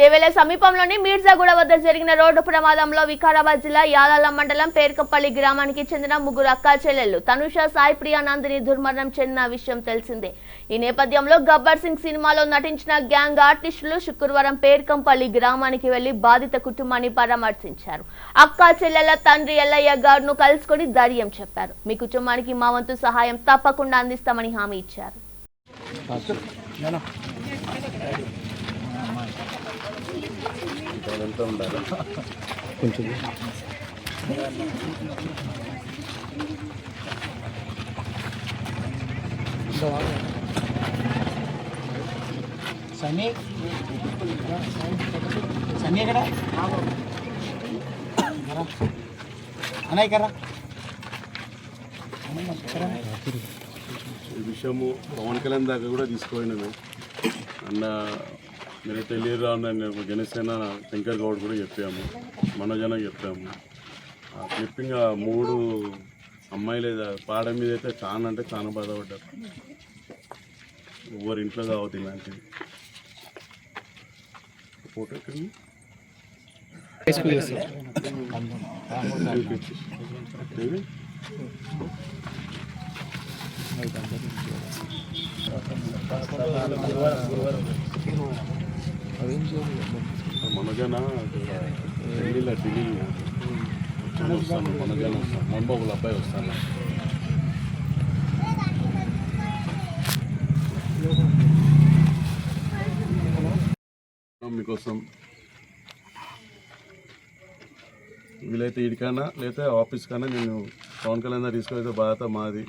దేవేల సమీపంలోని మీర్జాగూడ వద్ద జరిగిన రోడ్డు ప్రమాదంలో వికారాబాద్ జిల్లా యాదాల మండలం పేర్కపల్లి గ్రామానికి చెందిన ముగ్గురు అక్కా చెల్లెళ్ళు తనుష సాయి ప్రియానందిని దుర్మరణం చెందిన విషయం తెలిసిందే. ఈ నేపథ్యంలో గబ్బర్ సింగ్ సినిమాలో నటించిన గ్యాంగ్ ఆర్టిస్టులు శుక్రవారం పేర్కంపల్లి గ్రామానికి వెళ్ళి బాధిత కుటుంబాన్ని పరామర్శించారు. అక్కా చెల్లెల తండ్రి ఎల్లయ్య గారును కలుసుకొని ధైర్యం చెప్పారు. మీ కుటుంబానికి మా వంతు సహాయం తప్పకుండా అందిస్తామని హామీ ఇచ్చారు. కొంచెం సమీ సమీ ఎక్కడ అన్నయ్య కర్రా ఈ విషయము పవన్ కళ్యాణ్ దాకా కూడా తీసుకుపోయినాము. అన్న మీరు తెలియరా అన్న నేను జనసేన శంకర్ గౌడ్ కూడా చెప్పాము మనోజన చెప్పాము. ఆ క్లిప్పింగ్ మూడు అమ్మాయిలు పాడ మీద అయితే చాలా అంటే చాలా బాధపడ్డారు. ఎవరి ఇంట్లో కావద్దు ఇలాంటివి. ఫోటో ఎక్కడుంది? ఏది? మనజన ఢిల్లీలో ఢిల్లీ. వస్తాను మనజన వస్తాను. అబ్బాయి వస్తాను. మీకోసం. వీలైతే ఇడికైనా లేతే ఆఫీస్ కన్నా నేను పవన్ కళ్యాణ్ తీసుకెళ్తే బాధ్యత మాది.